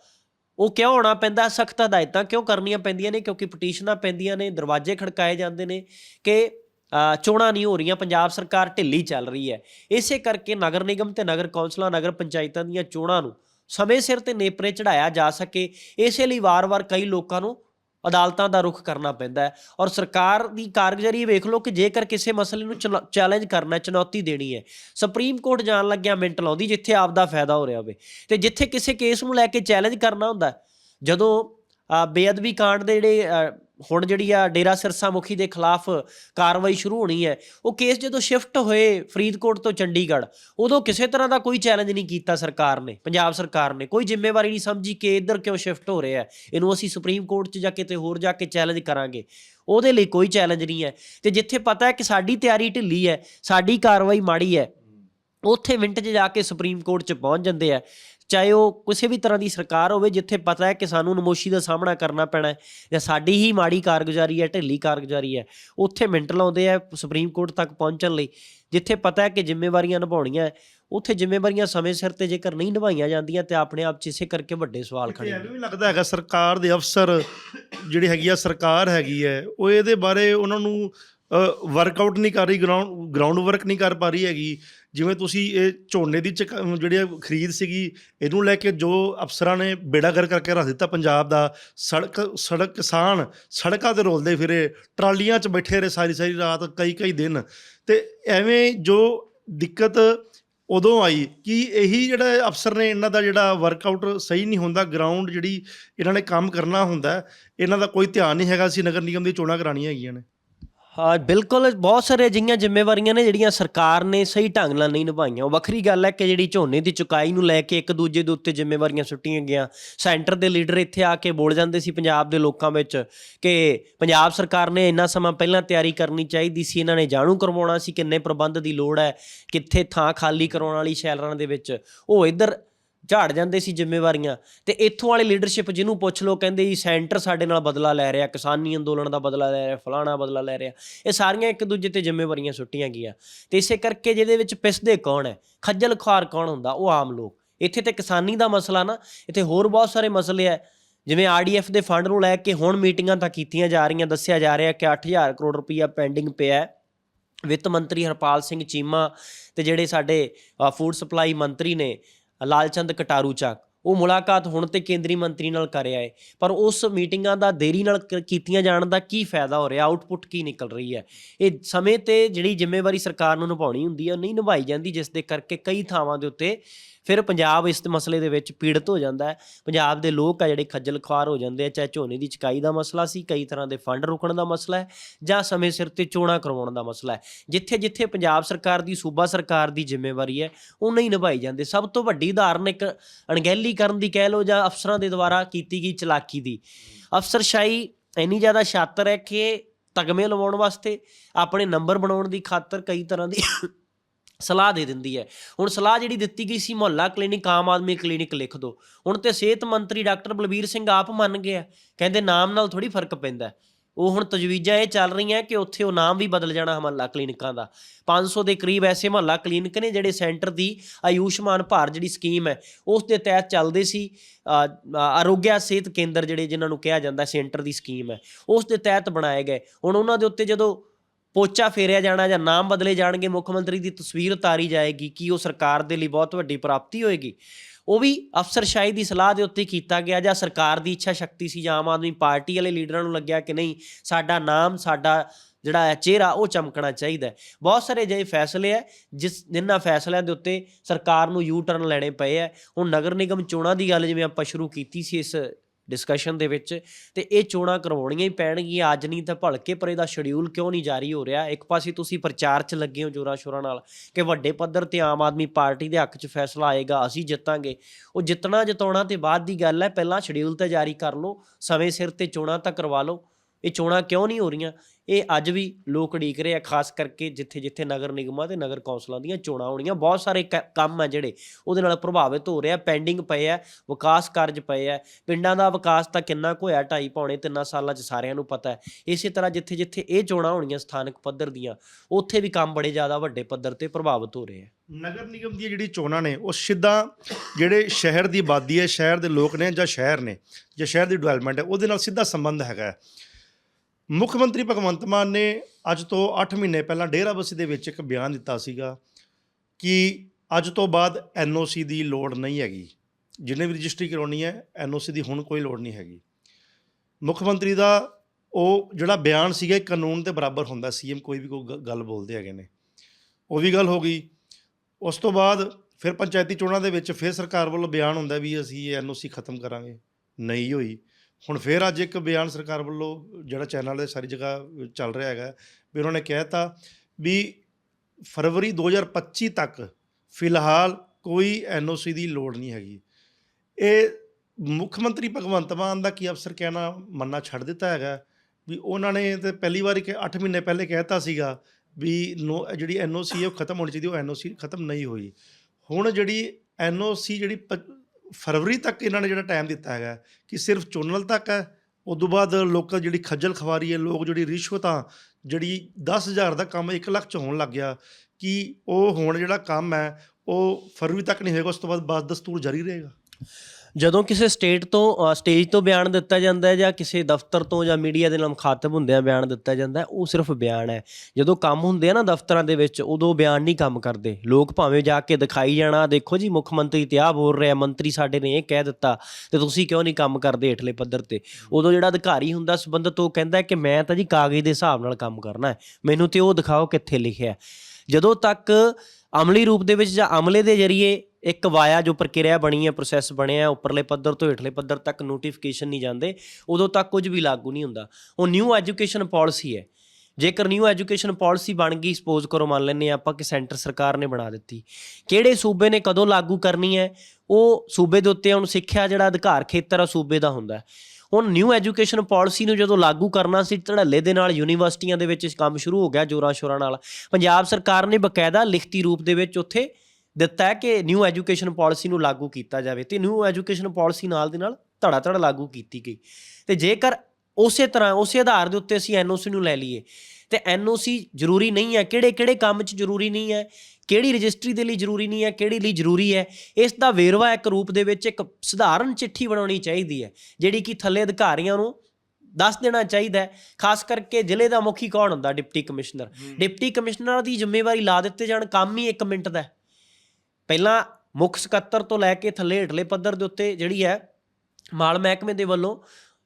ਉਹ ਕਿਉਂ ਆਉਣਾ ਪੈਂਦਾ? ਸਖਤ ਹਦਾਇਤਾਂ ਕਿਉਂ ਕਰਨੀਆਂ ਪੈਂਦੀਆਂ ਨੇ? ਕਿਉਂਕਿ ਪਟੀਸ਼ਨਾਂ ਪੈਂਦੀਆਂ ਨੇ, ਦਰਵਾਜ਼ੇ ਖੜਕਾਏ ਜਾਂਦੇ ਨੇ ਕਿ ਚੋਣਾਂ ਨਹੀਂ ਹੋ ਰਹੀਆਂ, ਪੰਜਾਬ ਸਰਕਾਰ ਢਿੱਲੀ ਚੱਲ ਰਹੀ ਹੈ। ਇਸੇ ਕਰਕੇ ਨਗਰ ਨਿਗਮ ਤੇ ਨਗਰ ਕੌਂਸਲਾਂ, ਨਗਰ ਪੰਚਾਇਤਾਂ ਦੀਆਂ ਚੋਣਾਂ ਨੂੰ ਸਮੇਂ ਸਿਰ ਤੇ ਨੇਪਰੇ ਚੜਾਇਆ ਜਾ ਸਕੇ। ਇਸੇ ਲਈ ਵਾਰ-ਵਾਰ ਕਈ ਲੋਕਾਂ ਨੂੰ ਅਦਾਲਤਾਂ ਦਾ ਰੁਖ ਕਰਨਾ ਪੈਂਦਾ ਹੈ ਔਰ ਸਰਕਾਰ ਦੀ ਕਾਰਗੁਜ਼ਾਰੀ ਵੇਖ ਲਓ ਕਿ ਜੇਕਰ ਕਿਸੇ ਮਸਲੇ ਨੂੰ ਚੈਲੰਜ ਕਰਨਾ ਚੁਣੌਤੀ ਦੇਣੀ ਹੈ, ਸੁਪਰੀਮ ਕੋਰਟ ਜਾਣ ਲੱਗਿਆ ਮਿੰਟ ਲਾਉਂਦੀ ਜਿੱਥੇ ਆਪ ਦਾ ਫਾਇਦਾ ਹੋ ਰਿਹਾ ਹੋਵੇ ਤੇ ਜਿੱਥੇ ਕਿਸੇ ਕੇਸ ਨੂੰ ਲੈ ਕੇ ਚੈਲੰਜ ਕਰਨਾ ਹੁੰਦਾ, ਜਦੋਂ ਬੇਅਦਬੀ ਕਾਂਡ ਦੇ ਜਿਹੜੇ ਹੁਣ ਜਿਹੜੀ ਆ ਡੇਰਾ ਸਿਰਸਾ ਮੁਖੀ ਦੇ ਖਿਲਾਫ ਕਾਰਵਾਈ ਸ਼ੁਰੂ ਹੋਣੀ ਹੈ, ਉਹ ਕੇਸ ਜਦੋਂ ਸ਼ਿਫਟ ਹੋਏ ਫਰੀਦਕੋਟ ਤੋਂ ਚੰਡੀਗੜ੍ਹ, ਉਦੋਂ ਕਿਸੇ ਤਰ੍ਹਾਂ ਦਾ ਕੋਈ ਚੈਲੰਜ ਨਹੀਂ ਕੀਤਾ ਸਰਕਾਰ ਨੇ, ਪੰਜਾਬ ਸਰਕਾਰ ਨੇ, ਕੋਈ ਜ਼ਿੰਮੇਵਾਰੀ ਨਹੀਂ ਸਮਝੀ ਕਿ ਇੱਧਰ ਕਿਉਂ ਸ਼ਿਫਟ ਹੋ ਰਿਹਾ ਹੈ, ਇਹਨੂੰ ਅਸੀਂ ਸੁਪਰੀਮ ਕੋਰਟ 'ਚ ਜਾ ਕੇ ਤੇ ਹੋਰ ਜਾ ਕੇ ਚੈਲੰਜ ਕਰਾਂਗੇ, ਉਹਦੇ ਲਈ ਕੋਈ ਚੈਲੰਜ ਨਹੀਂ ਹੈ, ਤੇ ਜਿੱਥੇ ਪਤਾ ਹੈ ਕਿ ਸਾਡੀ ਤਿਆਰੀ ਢਿੱਲੀ ਹੈ, ਸਾਡੀ ਕਾਰਵਾਈ ਮਾੜੀ ਹੈ ਉੱਥੇ ਮਿੰਟ 'ਚ ਜਾ ਕੇ ਸੁਪਰੀਮ ਕੋਰਟ 'ਚ ਪਹੁੰਚ ਜਾਂਦੇ ਆ। ਚਾਹੇ ਉਹ ਕਿਸੇ ਵੀ ਤਰ੍ਹਾਂ ਦੀ ਸਰਕਾਰ ਹੋਵੇ, ਜਿੱਥੇ ਪਤਾ ਹੈ ਕਿ ਸਾਨੂੰ ਨਮੋਸ਼ੀ ਦਾ ਸਾਹਮਣਾ ਕਰਨਾ ਪੈਣਾ ਹੈ ਜਾਂ ਸਾਡੀ ਹੀ ਮਾੜੀ ਕਾਰਗੁਜ਼ਾਰੀ ਹੈ, ਢਿੱਲੀ ਕਾਰਗੁਜ਼ਾਰੀ ਹੈ, ਉੱਥੇ ਮਿੰਟ ਲਾਉਂਦੇ ਆ ਸੁਪਰੀਮ ਕੋਰਟ ਤੱਕ ਪਹੁੰਚਣ ਲਈ। ਜਿੱਥੇ ਪਤਾ ਹੈ ਕਿ ਜ਼ਿੰਮੇਵਾਰੀਆਂ ਨਿਭਾਉਣੀਆਂ ਉੱਥੇ ਜ਼ਿੰਮੇਵਾਰੀਆਂ ਸਮੇਂ ਸਿਰ ਤੇ ਜੇਕਰ ਨਹੀਂ ਨਿਭਾਈਆਂ ਜਾਂਦੀਆਂ ਤੇ ਆਪਣੇ ਆਪ 'ਚ ਇਸੇ ਕਰਕੇ ਵੱਡੇ ਸਵਾਲ ਖੜੇ ਹੁੰਦੇ ਵੀ ਲੱਗਦਾ ਹੈਗਾ ਸਰਕਾਰ ਦੇ ਅਫਸਰ ਜਿਹੜੀ ਹੈਗੀ ਆ, ਸਰਕਾਰ ਹੈਗੀ ਹੈ, ਉਹ ਇਹਦੇ ਬਾਰੇ ਉਹਨਾਂ ਨੂੰ ਵਰਕਆਊਟ ਨਹੀਂ ਕਰ ਰਹੀ ਗਰਾਊਂਡ ਗਰਾਊਂਡ ਵਰਕ ਨਹੀਂ ਕਰ ਪਾ ਰਹੀ ਹੈਗੀ। ਜਿਵੇਂ ਤੁਸੀਂ ਇਹ ਝੋਨੇ ਦੀ ਚਕ- ਜਿਹੜੀ ਖਰੀਦ ਸੀਗੀ, ਇਹਨੂੰ ਲੈ ਕੇ ਜੋ ਅਫਸਰਾਂ ਨੇ ਬੇੜਾਗਰ ਕਰਕੇ ਰੱਖ ਦਿੱਤਾ ਪੰਜਾਬ ਦਾ, ਸੜਕ ਸੜਕ ਕਿਸਾਨ ਸੜਕਾਂ ਤੇ ਰੋਲਦੇ ਫਿਰੇ, ਟਰਾਲੀਆਂ 'ਚ ਬੈਠੇ ਰਹੇ ਸਾਰੀ ਸਾਰੀ ਰਾਤ, ਕਈ ਕਈ ਦਿਨ। ਤੇ ਐਵੇਂ ਜੋ ਦਿੱਕਤ ਉਦੋਂ ਆਈ ਕਿ ਇਹੀ ਜਿਹੜਾ ਅਫਸਰ ਨੇ ਇਹਨਾਂ ਦਾ ਜਿਹੜਾ ਵਰਕਆਊਟ ਸਹੀ ਨਹੀਂ ਹੁੰਦਾ ਗਰਾਊਂਡ ਜਿਹੜੀ ਇਹਨਾਂ ਨੇ ਕੰਮ ਕਰਨਾ ਹੁੰਦਾ, ਇਹਨਾਂ ਦਾ ਕੋਈ ਧਿਆਨ ਨਹੀਂ ਹੈਗਾ ਸੀ, ਨਗਰ ਨਿਗਮ ਦੀ ਚੋਣਾਂ ਕਰਾਉਣੀਆਂ ਹੈਗੀਆਂ ਨੇ। ਹਾਂ, ਬਿਲਕੁਲ ਬਹੁਤ ਸਾਰੇ ਅਜਿਹੀਆਂ ਜ਼ਿੰਮੇਵਾਰੀਆਂ ਨੇ ਜਿਹੜੀਆਂ ਸਰਕਾਰ ਨੇ ਸਹੀ ਢੰਗ ਨਾਲ ਨਹੀਂ ਨਿਭਾਈਆਂ। ਉਹ ਵੱਖਰੀ ਗੱਲ ਹੈ ਕਿ ਜਿਹੜੀ ਝੋਨੇ ਦੀ ਚੁਕਾਈ ਨੂੰ ਲੈ ਕੇ ਇੱਕ ਦੂਜੇ ਦੇ ਉੱਤੇ ਜ਼ਿੰਮੇਵਾਰੀਆਂ ਸੁੱਟੀਆਂ ਗਈਆਂ। ਸੈਂਟਰ ਦੇ ਲੀਡਰ ਇੱਥੇ ਆ ਕੇ ਬੋਲ ਜਾਂਦੇ ਸੀ ਪੰਜਾਬ ਦੇ ਲੋਕਾਂ ਵਿੱਚ ਕਿ ਪੰਜਾਬ ਸਰਕਾਰ ਨੇ ਇੰਨਾ ਸਮਾਂ ਪਹਿਲਾਂ ਤਿਆਰੀ ਕਰਨੀ ਚਾਹੀਦੀ ਸੀ, ਇਹਨਾਂ ਨੇ ਜਾਣੂ ਕਰਵਾਉਣਾ ਸੀ ਕਿੰਨੇ ਪ੍ਰਬੰਧ ਦੀ ਲੋੜ ਹੈ, ਕਿੱਥੇ ਥਾਂ ਖਾਲੀ ਕਰਾਉਣ ਵਾਲੀ ਸ਼ੈਲਰਾਂ ਦੇ ਵਿੱਚ। ਉਹ ਇੱਧਰ ਝਾੜ ਜਾਂਦੇ ਸੀ ਜ਼ਿੰਮੇਵਾਰੀਆਂ। ਤੇ ਇੱਥੋਂ ਵਾਲੇ ਲੀਡਰਸ਼ਿਪ ਜਿਹਨੂੰ ਪੁੱਛ ਲੋ ਕਹਿੰਦੇ ਜੀ ਸੈਂਟਰ ਸਾਡੇ ਨਾਲ ਬਦਲਾ ਲੈ ਰਿਹਾ, ਕਿਸਾਨੀ ਅੰਦੋਲਨ ਦਾ ਬਦਲਾ ਲੈ ਰਿਹਾ, ਫਲਾਣਾ ਬਦਲਾ ਲੈ ਰਿਹਾ। ਇਹ ਸਾਰੀਆਂ ਇੱਕ ਦੂਜੇ ਤੇ ਜ਼ਿੰਮੇਵਾਰੀਆਂ ਸੁੱਟੀਆਂ ਗਈਆਂ। ਤੇ ਇਸੇ ਕਰਕੇ ਜਿਹਦੇ ਵਿੱਚ ਪਿਸਦੇ ਕੌਣ ਹੈ? ਖੱਜਲ ਖੁਆਰ ਕੌਣ ਹੁੰਦਾ? ਉਹ ਆਮ ਲੋਕ। ਇੱਥੇ ਤੇ ਕਿਸਾਨੀ ਦਾ ਮਸਲਾ ਨਾ, ਇੱਥੇ ਹੋਰ ਬਹੁਤ ਸਾਰੇ ਮਸਲੇ ਹੈ। ਜਿਵੇਂ ਆਰਡੀਐਫ ਦੇ ਫੰਡ ਨੂੰ ਲੈ ਕੇ ਹੁਣ ਮੀਟਿੰਗਾਂ ਤਾਂ ਕੀਤੀਆਂ ਜਾ ਰਹੀਆਂ, ਦੱਸਿਆ ਜਾ ਰਿਹਾ ਕਿ 8000 ਕਰੋੜ ਰੁਪਈਆ ਪੈਂਡਿੰਗ ਪਿਆ ਹੈ। ਵਿੱਤ ਮੰਤਰੀ ਹਰਪਾਲ ਸਿੰਘ ਚੀਮਾ ਤੇ ਜਿਹੜੇ ਸਾਡੇ ਫੂਡ ਸਪਲਾਈ ਮੰਤਰੀ ਨੇ ਲਾਲਚੰਦ ਕਟਾਰੂ ਚੱਕ। ਉਹ ਮੁਲਾਕਾਤ ਹੁਣ ਤੇ ਕੇਂਦਰੀ ਮੰਤਰੀ ਨਾਲ ਕਰ ਰਿਹਾ ਹੈ। ਪਰ ਉਸ ਮੀਟਿੰਗਾਂ ਦਾ ਦੇਰੀ ਨਾਲ ਕੀਤੀਆਂ ਜਾਣ ਦਾ ਕੀ ਫਾਇਦਾ ਹੋ ਰਿਹਾ? ਆਊਟਪੁੱਟ ਕੀ ਨਿਕਲ ਰਹੀ ਹੈ? ਇਹ ਸਮੇਂ ਤੇ ਜਿਹੜੀ ਜ਼ਿੰਮੇਵਾਰੀ ਸਰਕਾਰ ਨੂੰ ਨਿਭਾਉਣੀ ਹੁੰਦੀ ਹੈ, ਉਹ ਨਹੀਂ ਨਿਭਾਈ ਜਾਂਦੀ, ਜਿਸ ਦੇ ਕਰਕੇ ਕਈ ਥਾਵਾਂ ਦੇ ਉੱਤੇ ਫਿਰ ਪੰਜਾਬ ਇਸ ਮਸਲੇ ਦੇ ਵਿੱਚ ਪੀੜਤ ਹੋ ਜਾਂਦਾ ਹੈ। ਪੰਜਾਬ ਦੇ ਲੋਕ ਆ ਜਿਹੜੇ ਖੱਜਲ ਖੁਆਰ ਹੋ ਜਾਂਦੇ ਆ, ਚਾਹੇ ਝੋਨੇ ਦੀ ਚਕਾਈ ਦਾ ਮਸਲਾ ਸੀ, ਕਈ ਤਰ੍ਹਾਂ ਦੇ ਫੰਡ ਰੁਕਣ ਦਾ ਮਸਲਾ ਹੈ, ਜਾਂ ਸਮੇਂ ਸਿਰ ਤੇ ਚੋਣਾਂ ਕਰਵਾਉਣ ਦਾ ਮਸਲਾ ਹੈ। ਜਿੱਥੇ ਜਿੱਥੇ ਪੰਜਾਬ ਸਰਕਾਰ ਦੀ, ਸੂਬਾ ਸਰਕਾਰ ਦੀ ਜ਼ਿੰਮੇਵਾਰੀ ਹੈ, ਉਹ ਨਹੀਂ ਨਿਭਾਈ ਜਾਂਦੇ। ਸਭ ਤੋਂ ਵੱਡੀ ਉਦਾਹਰਨ ਇੱਕ ਅਣਗਹਿਲੀ ਕਰਨ ਦੀ ਕਹਿ ਲਓ ਜਾਂ ਅਫਸਰਾਂ ਦੇ ਦੁਆਰਾ ਕੀਤੀ ਗਈ ਚਲਾਕੀ ਦੀ। ਅਫਸਰਸ਼ਾਹੀ ਇੰਨੀ ਜ਼ਿਆਦਾ ਛਾਤਰ ਹੈ ਕਿ ਤਗਮੇ ਲਵਾਉਣ ਵਾਸਤੇ ਆਪਣੇ ਨੰਬਰ ਬਣਾਉਣ ਦੀ ਖਾਤਰ ਕਈ ਤਰ੍ਹਾਂ ਦੀ ਸਲਾਹ ਦੇ ਦਿੰਦੀ ਹੈ। ਹੁਣ ਸਲਾਹ ਜਿਹੜੀ ਦਿੱਤੀ ਗਈ ਸੀ ਮੁਹੱਲਾ ਕਲੀਨਿਕ, ਆਮ ਆਦਮੀ ਕਲੀਨਿਕ ਲਿਖ ਦਿਓ। ਹੁਣ ਤੇ ਸਿਹਤ ਮੰਤਰੀ ਡਾਕਟਰ ਬਲਬੀਰ ਸਿੰਘ ਆਪ ਮੰਨ ਗਏ ਕਹਿੰਦੇ ਨਾਮ ਨਾਲ ਥੋੜੀ ਫ਼ਰਕ ਪੈਂਦਾ। ਉਹ ਹੁਣ ਤਜਵੀਜ਼ਾਂ ਇਹ ਚੱਲ ਰਹੀਆਂ ਕਿ ਉੱਥੇ ਉਹ ਨਾਮ ਵੀ ਬਦਲ ਜਾਣਾ ਮੁਹੱਲਾ ਕਲੀਨਿਕਾਂ ਦਾ। 500 ਦੇ ਕਰੀਬ ਐਸੇ ਮੁਹੱਲਾ ਕਲੀਨਿਕ ਨੇ ਜਿਹੜੇ ਸੈਂਟਰ ਦੀ ਆਯੂਸ਼ਮਾਨ ਭਾਰਤ ਜਿਹੜੀ ਸਕੀਮ ਹੈ ਉਸ ਦੇ ਤਹਿਤ ਚੱਲਦੇ ਸੀ ਅ, ਆਰੋਗਿਆ ਸਿਹਤ ਕੇਂਦਰ ਜਿਹੜੇ ਜਿਨ੍ਹਾਂ ਨੂੰ ਕਿਹਾ ਜਾਂਦਾ ਸੈਂਟਰ ਦੀ ਸਕੀਮ ਹੈ ਉਸ ਦੇ ਤਹਿਤ ਬਣਾਏ ਗਏ। ਹੁਣ ਉਹਨਾਂ ਦੇ ਉੱਤੇ ਜਦੋਂ ਪੋਚਾ ਫੇਰਿਆ ਜਾਣਾ ਜਾਂ ਨਾਮ ਬਦਲੇ ਜਾਣਗੇ ਮੁੱਖ ਮੰਤਰੀ ਦੀ ਤਸਵੀਰ ਉਤਾਰੀ ਜਾਏਗੀ ਕੀ ਉਹ ਸਰਕਾਰ ਦੇ ਲਈ ਬਹੁਤ ਵੱਡੀ ਪ੍ਰਾਪਤੀ ਹੋਏਗੀ। ਉਹ ਵੀ ਅਫਸਰਸ਼ਾਹੀ ਦੀ ਸਲਾਹ ਦੇ ਉੱਤੇ ਕੀਤਾ ਗਿਆ ਜਾਂ ਸਰਕਾਰ ਦੀ ਇੱਛਾ ਸ਼ਕਤੀ ਸੀ ਜਾਂ ਆਮ ਆਦਮੀ ਪਾਰਟੀ ਵਾਲੇ ਲੀਡਰਾਂ ਨੂੰ ਲੱਗਿਆ ਕਿ ਨਹੀਂ, ਸਾਡਾ ਨਾਮ, ਸਾਡਾ ਜਿਹੜਾ ਹੈ ਚਿਹਰਾ ਉਹ ਚਮਕਣਾ ਚਾਹੀਦਾ ਬਹੁਤ ਸਾਰੇ ਅਜਿਹੇ ਫੈਸਲੇ ਹੈ ਜਿਸ, ਜਿਨ੍ਹਾਂ ਫੈਸਲਿਆਂ ਦੇ ਉੱਤੇ ਸਰਕਾਰ ਨੂੰ ਯੂ ਟਰਨ ਲੈਣੇ ਪਏ ਹੈ। ਹੁਣ ਨਗਰ ਨਿਗਮ ਚੋਣਾਂ ਦੀ ਗੱਲ ਜਿਵੇਂ ਆਪਾਂ ਸ਼ੁਰੂ ਕੀਤੀ ਸੀ ਇਸ ਡਿਸਕਸ਼ਨ ਦੇ ਵਿੱਚ ਤੇ ਇਹ ਚੋਣਾਂ ਕਰਵਾਉਣੀਆਂ ਹੀ ਪੈਣਗੀਆਂ। ਅੱਜ ਨਹੀਂ ਤਾਂ ਭਲਕੇ ਪਰ ਇਹਦਾ ਸ਼ਡਿਊਲ ਕਿਉਂ ਨਹੀਂ ਜਾਰੀ ਹੋ ਰਿਹਾ? ਇੱਕ ਪਾਸੇ ਤੁਸੀਂ ਪ੍ਰਚਾਰ 'ਚ ਲੱਗੇ ਹੋ ਜੋਰਾਂ ਸ਼ੋਰਾਂ ਨਾਲ ਕਿ ਵੱਡੇ ਪੱਧਰ ਤੇ ਆਮ ਆਦਮੀ ਪਾਰਟੀ ਦੇ ਹੱਕ 'ਚ ਫੈਸਲਾ ਆਏਗਾ, ਅਸੀਂ ਜਿੱਤਾਂਗੇ। ਉਹ ਜਿੱਤਣਾ ਜਿਤਾਉਣਾ ਤੇ ਬਾਅਦ ਦੀ ਗੱਲ ਹੈ, ਪਹਿਲਾਂ ਸ਼ਡਿਊਲ ਤਾਂ ਜਾਰੀ ਕਰ ਲਓ, ਸਮੇਂ ਸਿਰ ਤੇ ਚੋਣਾਂ ਤਾਂ ਕਰਵਾ ਲਓ। ਇਹ ਚੋਣਾਂ ਕਿਉਂ ਨਹੀਂ ਹੋ ਰਹੀਆਂ? ਇਹ ਅੱਜ ਵੀ ਲੋਕ ਉਡੀਕ ਰਹੇ ਆ, ਖਾਸ ਕਰਕੇ ਜਿੱਥੇ ਜਿੱਥੇ ਨਗਰ ਨਿਗਮਾਂ ਤੇ ਨਗਰ ਕੌਂਸਲਾਂ ਦੀਆਂ ਚੋਣਾਂ ਹੋਣੀਆਂ, ਬਹੁਤ ਸਾਰੇ ਕ- ਕੰਮ ਆ ਜਿਹੜੇ ਉਹਦੇ ਨਾਲ ਪ੍ਰਭਾਵਿਤ ਹੋ ਰਿਹਾ, ਪੈਂਡਿੰਗ ਪਏ ਆ, ਵਿਕਾਸ ਕਾਰਜ ਪਏ ਆ, ਪਿੰਡਾਂ ਦਾ ਵਿਕਾਸ ਤਾਂ ਕਿੰਨਾ ਕੁ ਹੋਇਆ, ਢਾਈ ਪੌਣੇ ਤਿੰਨਾਂ ਸਾਲਾਂ 'ਚ ਸਾਰਿਆਂ ਨੂੰ ਪਤਾ ਹੈ ਇਸੇ ਤਰ੍ਹਾਂ ਜਿੱਥੇ ਜਿੱਥੇ ਇਹ ਚੋਣਾਂ ਹੋਣੀਆਂ ਸਥਾਨਕ ਪੱਧਰ ਦੀਆਂ, ਉੱਥੇ ਵੀ ਕੰਮ ਬੜੇ ਜ਼ਿਆਦਾ ਵੱਡੇ ਪੱਧਰ ਤੇ ਪ੍ਰਭਾਵਿਤ ਹੋ ਰਹੇ ਆ ਨਗਰ ਨਿਗਮ ਦੀਆਂ ਜਿਹੜੀ ਚੋਣਾਂ ਨੇ, ਉਹ ਸਿੱਧਾ ਜਿਹੜੇ ਸ਼ਹਿਰ ਦੀ ਆਬਾਦੀ ਹੈ, ਸ਼ਹਿਰ ਦੇ ਲੋਕ ਨੇ ਜਾਂ ਸ਼ਹਿਰ ਨੇ, ਜਾਂ ਸ਼ਹਿਰ ਦੀ ਡਿਵੈਲਪਮੈਂਟ ਹੈ, ਉਹਦੇ ਨਾਲ ਸਿੱਧਾ ਸੰਬੰਧ ਹੈਗਾ ਹੈ। ਮੁੱਖ ਮੰਤਰੀ ਭਗਵੰਤ ਮਾਨ ਨੇ ਅੱਜ ਤੋਂ 8 ਮਹੀਨੇ ਪਹਿਲਾਂ ਡੇਰਾਬੱਸੀ ਦੇ ਵਿੱਚ ਇੱਕ ਬਿਆਨ ਦਿੱਤਾ ਸੀਗਾ ਕਿ ਅੱਜ ਤੋਂ ਬਾਅਦ ਐਨਓਸੀ ਦੀ ਲੋੜ ਨਹੀਂ ਹੈਗੀ। ਜਿਹਨੇ ਵੀ ਰਜਿਸਟਰੀ ਕਰਾਉਣੀ ਹੈ ਐਨਓਸੀ ਦੀ ਹੁਣ ਕੋਈ ਲੋੜ ਨਹੀਂ ਹੈਗੀ। ਮੁੱਖ ਮੰਤਰੀ ਦਾ ਉਹ ਜਿਹੜਾ ਬਿਆਨ ਸੀਗਾ ਕਾਨੂੰਨ ਦੇ ਬਰਾਬਰ ਹੁੰਦਾ। ਸੀਐਮ ਕੋਈ ਵੀ ਕੋਈ ਗ- ਗੱਲ ਬੋਲਦੇ ਹੈਗੇ ਨੇ। ਉਹ ਵੀ ਗੱਲ ਹੋ ਗਈ। ਉਸ ਤੋਂ ਬਾਅਦ ਫਿਰ ਪੰਚਾਇਤੀ ਚੋਣਾਂ ਦੇ ਵਿੱਚ ਫਿਰ ਸਰਕਾਰ ਵੱਲੋਂ ਬਿਆਨ ਹੁੰਦਾ ਵੀ ਅਸੀਂ ਇਹ ਐਨਓਸੀ ਖਤਮ ਕਰਾਂਗੇ। ਨਹੀਂ ਹੋਈ। ਹੁਣ ਫਿਰ ਅੱਜ ਇੱਕ ਬਿਆਨ ਸਰਕਾਰ ਵੱਲੋਂ ਜਿਹੜਾ ਚੈਨਲ ਦੇ ਸਾਰੀ ਜਗ੍ਹਾ ਚੱਲ ਰਿਹਾ ਹੈਗਾ, ਵੀ ਉਹਨਾਂ ਨੇ ਕਹਿਤਾ ਵੀ ਫਰਵਰੀ 2025 ਤੱਕ ਫਿਲਹਾਲ ਕੋਈ ਐਨਓਸੀ ਦੀ ਲੋੜ ਨਹੀਂ ਹੈਗੀ। ਇਹ ਮੁੱਖ ਮੰਤਰੀ ਭਗਵੰਤ ਮਾਨ ਦਾ ਕੀ ਅਫਸਰ ਕਹਿਣਾ ਮੰਨਣਾ ਛੱਡ ਦਿੱਤਾ ਹੈਗਾ, ਵੀ ਉਹਨਾਂ ਨੇ ਤੇ ਪਹਿਲੀ ਵਾਰੀ ਕਿ 8 ਮਹੀਨੇ ਪਹਿਲੇ ਕਹਿਤਾ ਸੀਗਾ ਵੀ ਨੋ ਜਿਹੜੀ ਐਨਓਸੀ ਹੈ, ਉਹ ਖਤਮ ਹੋਣੀ ਚਾਹੀਦੀ, ਉਹ ਐਨਓਸੀ ਖਤਮ ਨਹੀਂ ਹੋਈ। ਹੁਣ ਜਿਹੜੀ ਐਨਓਸੀ ਜਿਹੜੀ ਪ- ਫਰਵਰੀ ਤੱਕ ਇਹਨਾਂ ਨੇ ਜਿਹੜਾ ਟਾਈਮ ਦਿੱਤਾ ਹੈਗਾ ਕਿ ਸਿਰਫ ਚੋਣਲ ਤੱਕ ਹੈ, ਉਦੋਂ ਬਾਅਦ ਲੋਕਾਂ ਦੀ ਜਿਹੜੀ ਖੱਜਲ ਖਵਾਰੀ ਹੈ, ਲੋਕ ਜਿਹੜੀ ਰਿਸ਼ਵਤਾਂ ਜਿਹੜੀ 10000 ਦਾ ਕੰਮ 1 ਲੱਖ ਚ ਹੋਣ ਲੱਗ ਗਿਆ, ਕਿ ਉਹ ਹੁਣ ਜਿਹੜਾ ਕੰਮ ਹੈ, ਉਹ ਫਰਵਰੀ ਤੱਕ ਨਹੀਂ ਹੋਏਗਾ, ਉਸ ਤੋਂ ਬਾਅਦ ਬਸ ਦਸਤੂਰ ਜਾਰੀ ਰਹੇਗਾ? ਜਦੋਂ ਕਿਸੇ ਸਟੇਟ ਤੋਂ ਸਟੇਜ ਤੋਂ ਬਿਆਨ ਦਿੱਤਾ ਜਾਂਦਾ ਹੈ ਜਾਂ ਕਿਸੇ ਦਫ਼ਤਰ ਤੋਂ ਜਾਂ ਮੀਡੀਆ ਦੇ ਨਾਲ ਮੁਖਾਤਬ ਹੁੰਦਿਆਂ ਬਿਆਨ ਦਿੱਤਾ ਜਾਂਦਾ ਹੈ, ਉਹ ਸਿਰਫ ਬਿਆਨ ਹੈ। ਜਦੋਂ ਕੰਮ ਹੁੰਦੇ ਆ ਨਾ ਦਫ਼ਤਰਾਂ ਦੇ ਵਿੱਚ, ਉਦੋਂ ਬਿਆਨ ਨਹੀਂ ਕੰਮ ਕਰਦੇ। ਲੋਕ ਭਾਵੇਂ ਜਾ ਕੇ ਦਿਖਾਈ ਜਾਣਾ, ਦੇਖੋ ਜੀ, ਮੁੱਖ ਮੰਤਰੀ ਤੇ ਆਹ ਬੋਲ ਰਿਹਾ, ਮੰਤਰੀ ਸਾਡੇ ਨੇ ਇਹ ਕਹਿ ਦਿੱਤਾ ਤੇ ਤੁਸੀਂ ਕਿਉਂ ਨਹੀਂ ਕੰਮ ਕਰਦੇ ਹੇਠਲੇ ਪੱਧਰ ਤੇ? ਉਦੋਂ ਜਿਹੜਾ ਅਧਿਕਾਰੀ ਹੁੰਦਾ, ਸੰਬੰਧਤ ਉਹ ਕਹਿੰਦਾ ਕਿ ਮੈਂ ਤਾਂ ਜੀ ਕਾਗਜ਼ ਦੇ ਹਿਸਾਬ ਨਾਲ ਕੰਮ ਕਰਨਾ ਹੈ। ਮੈਨੂੰ ਤੇ ਉਹ ਦਿਖਾਓ ਕਿੱਥੇ ਲਿਖਿਆ ਜਦੋਂ ਤੱਕ ਅਮਲੀ ਰੂਪ ਦੇ ਵਿੱਚ ਜਾਂ ਅਮਲੇ ਦੇ ਜ਼ਰੀਏ ਇੱਕ ਵਾਇਆ ਜੋ ਪ੍ਰਕਿਰਿਆ ਬਣੀ ਹੈ ਪ੍ਰੋਸੈਸ ਬਣਿਆ ਹੈ, ਉੱਪਰਲੇ ਪੱਧਰ ਤੋਂ ਹੇਠਲੇ ਪੱਧਰ ਤੱਕ ਨੋਟੀਫਿਕੇਸ਼ਨ ਨਹੀਂ ਜਾਂਦੇ ਉਦੋਂ ਤੱਕ ਕੁਝ ਵੀ ਲਾਗੂ ਨਹੀਂ ਹੁੰਦਾ। ਉਹ ਨਿਊ ਐਜੂਕੇਸ਼ਨ ਪਾਲਿਸੀ ਹੈ। ਜੇਕਰ ਨਿਊ ਐਜੂਕੇਸ਼ਨ ਪਾਲਿਸੀ ਬਣ ਗਈ ਸਪੋਜ਼ ਕਰੋ ਮੰਨ ਲੈਂਦੇ ਹਾਂ ਆਪਾਂ ਕਿ ਸੈਂਟਰ ਸਰਕਾਰ ਨੇ ਬਣਾ ਦਿੱਤੀ। ਕਿਹੜੇ ਸੂਬੇ ਨੇ ਕਦੋਂ ਲਾਗੂ ਕਰਨੀ ਹੈ? ਉਹ ਸੂਬੇ ਦੇ ਉੱਤੇ ਹੁਣ ਸਿੱਖਿਆ ਜਿਹੜਾ ਅਧਿਕਾਰ ਖੇਤਰ ਆ ਸੂਬੇ ਦਾ ਹੁੰਦਾ ਹੈ। ਹੁਣ ਨਿਊ ਐਜੂਕੇਸ਼ਨ ਪਾਲਿਸੀ ਨੂੰ ਜਦੋਂ ਲਾਗੂ ਕਰਨਾ ਸੀ ਧੜੱਲੇ ਦੇ ਨਾਲ ਯੂਨੀਵਰਸਿਟੀਆਂ ਦੇ ਵਿੱਚ ਕੰਮ ਸ਼ੁਰੂ ਹੋ ਗਿਆ ਜੋਰਾਂ ਸ਼ੋਰਾਂ ਨਾਲ। ਪੰਜਾਬ ਸਰਕਾਰ ਨੇ ਬਕਾਇਦਾ ਲਿਖਤੀ ਰੂਪ ਦੇ ਵਿੱਚ ਉੱਥੇ ਦਿੱਤਾ ਹੈ ਕਿ ਨਿਊ ਐਜੂਕੇਸ਼ਨ ਪਾਲਿਸੀ ਨੂੰ ਲਾਗੂ ਕੀਤਾ ਜਾਵੇ ਤੇ ਨਿਊ ਐਜੂਕੇਸ਼ਨ ਪਾਲਿਸੀ ਨਾਲ ਦੇ ਨਾਲ ਧੜਾ ਧੜ ਲਾਗੂ ਕੀਤੀ ਗਈ। ਤੇ ਜੇਕਰ ਉਸੇ ਤਰ੍ਹਾਂ ਉਸੇ ਆਧਾਰ ਦੇ ਉੱਤੇ ਅਸੀਂ ਐਨਓਸੀ ਨੂੰ ਲੈ ਲਈਏ ਤੇ ਐਨਓਸੀ ਜ਼ਰੂਰੀ ਨਹੀਂ ਹੈ ਕਿਹੜੇ ਕਿਹੜੇ ਕੰਮ 'ਚ ਜ਼ਰੂਰੀ ਨਹੀਂ ਹੈ ਕਿਹੜੀ ਰਜਿਸਟਰੀ ਦੇ ਲਈ ਜ਼ਰੂਰੀ ਨਹੀਂ ਹੈ ਕਿਹੜੀ ਲਈ ਜ਼ਰੂਰੀ ਹੈ ਇਸ ਦਾ ਵੇਰਵਾ ਇੱਕ ਰੂਪ ਦੇ ਵਿੱਚ ਇੱਕ ਸਧਾਰਨ ਚਿੱਠੀ ਬਣਾਉਣੀ ਚਾਹੀਦੀ ਹੈ ਜਿਹੜੀ ਕਿ ਥੱਲੇ ਅਧਿਕਾਰੀਆਂ ਨੂੰ ਦੱਸ ਦੇਣਾ ਚਾਹੀਦਾ ਹੈ ਖਾਸ ਕਰਕੇ ਜ਼ਿਲ੍ਹੇ ਦਾ ਮੁਖੀ ਕੌਣ ਹੁੰਦਾ ਡਿਪਟੀ ਕਮਿਸ਼ਨਰ। ਡਿਪਟੀ ਕਮਿਸ਼ਨਰ ਦੀ ਜ਼ਿੰਮੇਵਾਰੀ ਲਾ ਦਿੱਤੇ ਜਾਣ ਕੰਮ ਹੀ 1 ਮਿੰਟ ਦਾ ਹੈ। ਪਹਿਲਾਂ ਮੁੱਖ ਸਕੱਤਰ ਤੋਂ ਲੈ ਕੇ ਥੱਲੇ ਹੇਠਲੇ ਪੱਧਰ ਦੇ ਉੱਤੇ ਜਿਹੜੀ ਹੈ, ਮਾਲ ਮਹਿਕਮੇ ਦੇ ਵੱਲੋਂ